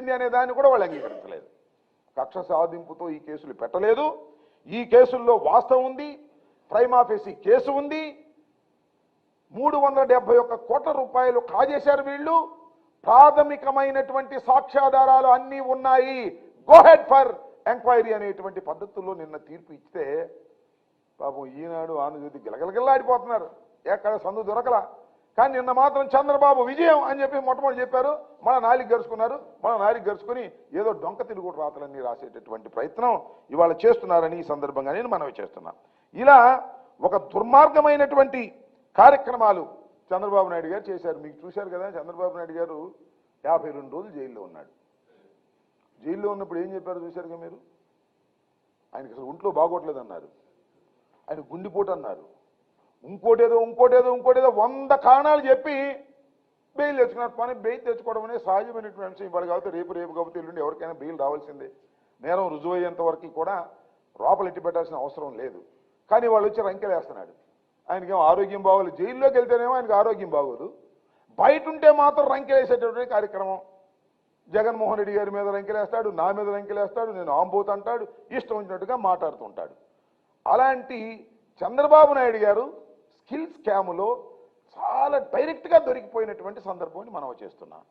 అనే దాన్ని కూడా వాళ్ళు అంగీకరించలేదు. కక్ష సాధింపుతో ఈ కేసులు పెట్టలేదు. ఈ కేసుల్లో వాస్తవం ఉంది ప్రైమాఫేసి కేసు ఉంది. మూడు వందల డెబ్బై ఒక్క కోట్ల రూపాయలు కాజేశారు వీళ్ళు. ప్రాథమికమైనటువంటి సాక్ష్యాధారాలు అన్నీ ఉన్నాయి. గోహెడ్ ఫర్ ఎంక్వైరీ అనేటువంటి పద్ధతుల్లో నిన్న తీర్పు ఇస్తే పాపం ఈనాడు ఆంధ్రజ్యోతి గిలగిలగిల్లాడిపోతున్నారు. ఎక్కడ సందు దొరకలా. కానీ నిన్న మాత్రం చంద్రబాబు విజయం అని చెప్పి మొట్టమొదటి చెప్పారు. మన నాలికి గరుచుకున్నారు మన నాలికి గరుచుకుని ఏదో డొంక తిరుగుడు రాతలన్నీ రాసేటటువంటి ప్రయత్నం ఇవాళ చేస్తున్నారని ఈ సందర్భంగా నేను మనవి చేస్తున్నా. ఇలా ఒక దుర్మార్గమైనటువంటి కార్యక్రమాలు చంద్రబాబు నాయుడు గారు చేశారు. మీకు చూశారు కదా చంద్రబాబు నాయుడు గారు యాభై రెండు రోజులు జైల్లో ఉన్నాడు. జైల్లో ఉన్నప్పుడు ఏం చెప్పారు చూశారుగా మీరు? ఆయనకి అసలు ఒంట్లో బాగోట్లేదు అన్నారు ఆయన గుండెపోటు అన్నారు. ఇంకోటేదో ఇంకోటేదో ఇంకోటేదో వంద కారణాలు చెప్పి బెయిల్ తెచ్చుకున్నారు. పని బెయిల్ తెచ్చుకోవడం అనేది సహజమైనటువంటి అంశం ఇవాళ కాబట్టి రేపు రేపు కాబట్టి ఎల్లుండి ఎవరికైనా బెయిల్ రావాల్సిందే. నేరం రుజువయ్యేంత వరకు కూడా లోపల ఎట్టి పెట్టాల్సిన అవసరం లేదు. కానీ వాళ్ళు వచ్చి రంకెలేస్తున్నాడు. ఆయనకేమో ఆరోగ్యం బాగోదు జైల్లోకి వెళ్తేనేమో ఆయనకి ఆరోగ్యం బాగోదు. బయట ఉంటే మాత్రం రంకెలేసేటటువంటి కార్యక్రమం. జగన్మోహన్ రెడ్డి గారి మీద రంకెలేస్తాడు నా మీద రంకెలేస్తాడు నేను ఆంబోత్ అంటాడు ఇష్టం వచ్చినట్టుగా మాట్లాడుతుంటాడు అలాంటి చంద్రబాబు నాయుడు గారు స్కిల్ స్కామ్లో చాలా డైరెక్ట్గా దొరికిపోయినటువంటి సందర్భాన్ని మనం చేస్తున్నాం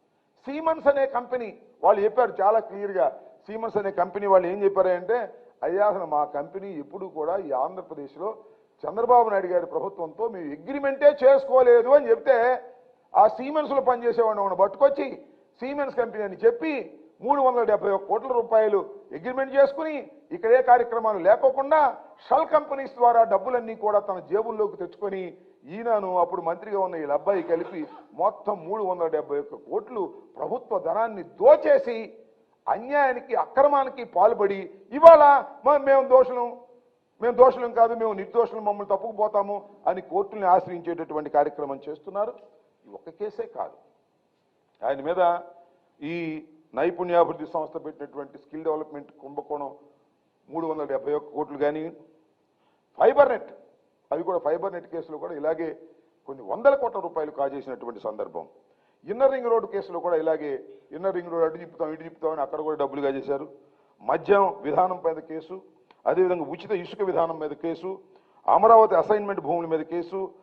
సీమన్స్ అనే కంపెనీ వాళ్ళు చెప్పారు చాలా క్లియర్గా. సీమన్స్ అనే కంపెనీ వాళ్ళు ఏం చెప్పారంటే అయ్యా అసలు మా కంపెనీ ఎప్పుడు కూడా ఈ ఆంధ్రప్రదేశ్లో చంద్రబాబు నాయుడు గారి ప్రభుత్వంతో మేము అగ్రిమెంటే చేసుకోలేదు అని చెప్తే ఆ సీమెన్స్లో పనిచేసేవాడిని పట్టుకొచ్చి సీమెన్స్ కంపెనీ అని చెప్పి మూడు వందల డెబ్బై ఒక కోట్ల రూపాయలు అగ్రిమెంట్ చేసుకుని ఇక్కడే కార్యక్రమాలు లేకోకుండా షల్ కంపెనీస్ ద్వారా డబ్బులన్నీ కూడా తన జేబుల్లోకి తెచ్చుకొని ఈయనను అప్పుడు మంత్రిగా ఉన్న వీళ్ళ అబ్బాయి కలిపి మొత్తం మూడు వందల డెబ్బై ఒక్క కోట్లు ప్రభుత్వ ధనాన్ని దోచేసి అన్యాయానికి అక్రమానికి పాల్పడి ఇవాళ మేము దోషులం మేము దోషులం కాదు మేము నిర్దోషులు మమ్మల్ని తప్పుకుపోతాము అని కోర్టుల్ని ఆశ్రయించేటటువంటి కార్యక్రమం చేస్తున్నారు. ఈ ఒక్క కేసే కాదు. ఆయన మీద ఈ నైపుణ్యాభివృద్ధి సంస్థ పెట్టినటువంటి స్కిల్ డెవలప్మెంట్ కుంభకోణం మూడు వందల డెబ్బై ఒక్క కోట్లు కానీ ఫైబర్ నెట్ అవి కూడా ఫైబర్ నెట్ కేసులో కూడా ఇలాగే కొన్ని వందల కోట్ల రూపాయలు కాజేసినటువంటి సందర్భం. ఇన్నర్ రింగ్ రోడ్డు కేసులో కూడా ఇలాగే ఇన్నర్ రింగ్ రోడ్ అటు చెప్తాం ఇటు చెప్తామని అక్కడ కూడా డబ్బులు కాజేశారు. మద్యం విధానం మీద కేసు అదేవిధంగా ఉచిత ఇసుక విధానం మీద కేసు అమరావతి అసైన్మెంట్ భూముల మీద కేసు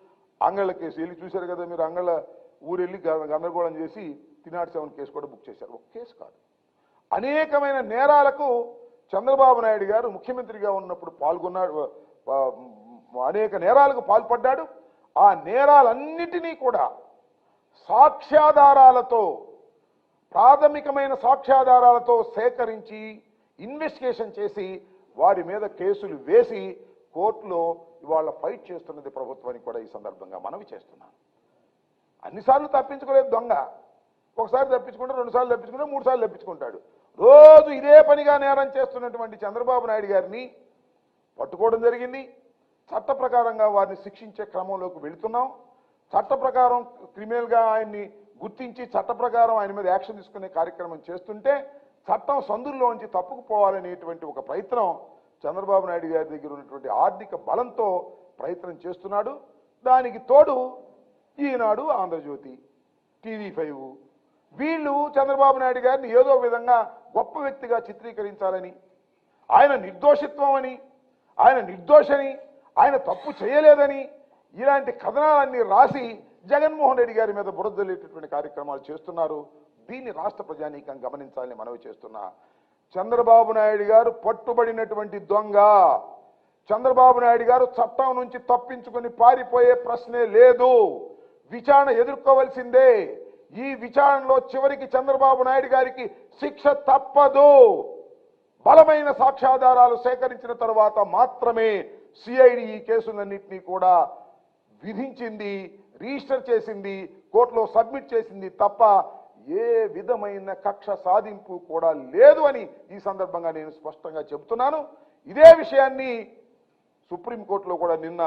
అంగళ్ళ కేసు. వెళ్ళి చూశారు కదా మీరు అంగళ్ళ ఊరెళ్ళి గ- గందరగోళం చేసి తినాటి సెవెన్ కేసు కూడా బుక్ చేశారు. ఒక కేసు కాదు. అనేకమైన నేరాలకు చంద్రబాబు నాయుడు గారు ముఖ్యమంత్రిగా ఉన్నప్పుడు పాల్గొన్నాడు అనేక నేరాలకు పాల్పడ్డాడు. ఆ నేరాలన్నిటినీ కూడా సాక్ష్యాధారాలతో ప్రాథమికమైన సాక్ష్యాధారాలతో సేకరించి ఇన్వెస్టిగేషన్ చేసి వారి మీద కేసులు వేసి కోర్టులో ఇవాళ ఫైట్ చేస్తున్నది ప్రభుత్వానికి కూడా ఈ సందర్భంగా మనవి చేస్తున్నాను. అన్నిసార్లు తప్పించుకోలేదు దొంగ. ఒకసారి తప్పించుకుంటే రెండు సార్లు తప్పించుకుంటే మూడు సార్లు తప్పించుకుంటాడు. రోజు ఇదే పనిగా నేరం చేస్తున్నటువంటి చంద్రబాబు నాయుడు గారిని పట్టుకోవడం జరిగింది. చట్ట ప్రకారంగా వారిని శిక్షించే క్రమంలోకి వెళుతున్నాం. చట్ట ప్రకారం క్రిమినల్గా ఆయన్ని గుర్తించి చట్ట ప్రకారం ఆయన మీద యాక్షన్ తీసుకునే కార్యక్రమం చేస్తుంటే చట్టం సందుల్లోంచి తప్పుకుపోవాలనేటువంటి ఒక ప్రయత్నం చంద్రబాబు నాయుడు గారి దగ్గర ఉన్నటువంటి ఆర్థిక బలంతో ప్రయత్నం చేస్తున్నాడు. దానికి తోడు ఈనాడు ఆంధ్రజ్యోతి టీవీ ఫైవ్ వీళ్ళు చంద్రబాబు నాయుడు గారిని ఏదో విధంగా గొప్ప వ్యక్తిగా చిత్రీకరించాలని ఆయన నిర్దోషిత్వం అని ఆయన నిర్దోషని ఆయన తప్పు చేయలేదని ఇలాంటి కథనాలన్నీ రాసి జగన్మోహన్ రెడ్డి గారి మీద బురదలేటటువంటి కార్యక్రమాలు చేస్తున్నారు. దీన్ని రాష్ట్ర ప్రజానీకం గమనించాలని మనవి చేస్తున్నా. చంద్రబాబు నాయుడు గారు పట్టుబడినటువంటి దొంగ. చంద్రబాబు నాయుడు గారు చట్టం నుంచి తప్పించుకొని పారిపోయే ప్రశ్నే లేదు. విచారణ ఎదుర్కోవలసిందే. ఈ విచారణలో చివరికి చంద్రబాబు నాయుడు గారికి శిక్ష తప్పదు. బలమైన సాక్ష్యాధారాలు సేకరించిన తర్వాత మాత్రమే సిఐడి ఈ కేసులన్నింటినీ కూడా విధించింది రిజిస్టర్ చేసింది కోర్టులో సబ్మిట్ చేసింది తప్ప ఏ విధమైన కక్ష సాధింపు కూడా లేదు అని ఈ సందర్భంగా నేను స్పష్టంగా చెబుతున్నాను. ఇదే విషయాన్ని సుప్రీంకోర్టులో కూడా నిన్న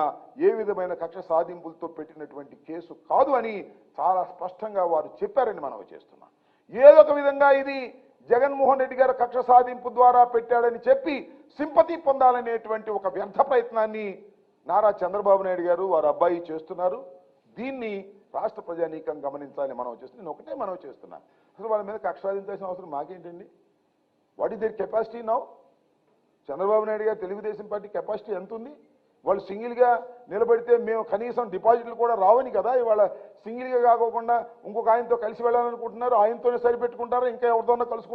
ఏ విధమైన కక్ష సాధింపులతో పెట్టినటువంటి కేసు కాదు అని చాలా స్పష్టంగా వారు చెప్పారని మనం చేస్తున్నాం. ఏదో ఒక విధంగా ఇది జగన్మోహన్ రెడ్డి గారు కక్ష సాధింపు ద్వారా పెట్టాడని చెప్పి సింపతి పొందాలనేటువంటి ఒక వ్యర్థ ప్రయత్నాన్ని నారా చంద్రబాబు నాయుడు గారు వారి అబ్బాయి చేస్తున్నారు. దీన్ని రాష్ట్ర ప్రజానీకం గమనించాలని మనం చేస్తుంది నేను ఒకటే మనం చేస్తున్నా. అసలు వాళ్ళ మీద కక్ష సాధించాల్సిన అవసరం మాకేంటండి? What is their capacity now Chandrababu Naidu garu Telugu Desam party capacity ఎంత ఉంది వాళ్ళు సింగిల్గా నిలబడితే మేము కనీసం డిపాజిట్లు కూడా రావని కదా? ఇవాళ సింగిల్గా కాకోకుండా ఇంకొక ఆయనతో కలిసి వెళ్ళాలనుకుంటున్నారు. ఆయనతోనే సరిపెట్టుకుంటారా? ఇంకా ఎవరితోనో కలుసుకుంటారు?